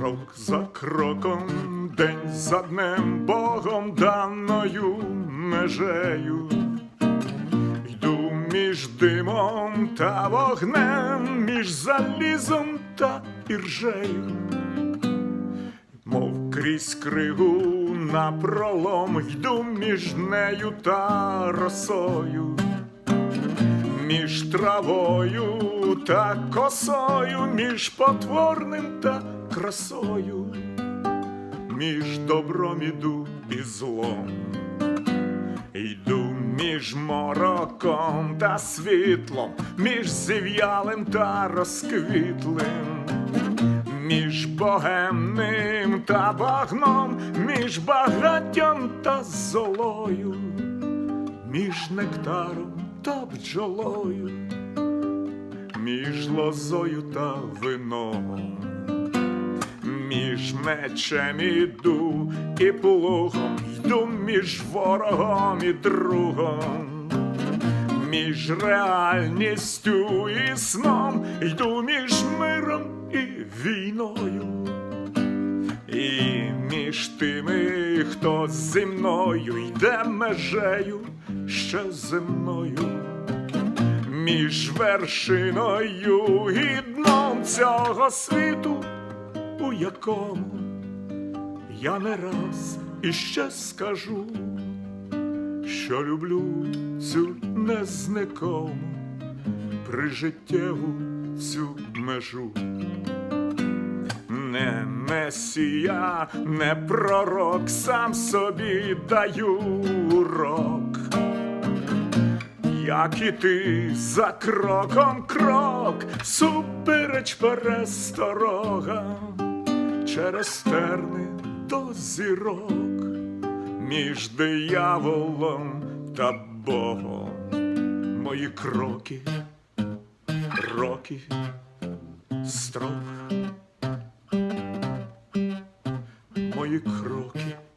Крок за кроком, день за днем, Богом даною межею. Йду між димом та вогнем, між залізом та іржею. Мов крізь кригу на пролом йду між нею та росою, між травою та косою, між потворним та красою, між добром іду і злом. Йду між мороком та світлом, між зів'ялим та розквітлим, між богемним та багном, між багаттям та золою, між нектаром та бджолою, між лозою та вином. Між мечем іду і плугом йду між ворогом і другом, між реальністю і сном йду між миром і війною, і між тими, хто зі мною йде межею ще земною між вершиною і дном цього світу, у якому я не раз іще скажу, що люблю цю незнакому прижиттєву цю межу. Не месія, не пророк, сам собі даю урок. Як і ти за кроком крок, супереч пересторога, через терни до зірок, між дияволом та Богом, мої кроки, роки, строк, мої кроки, роки.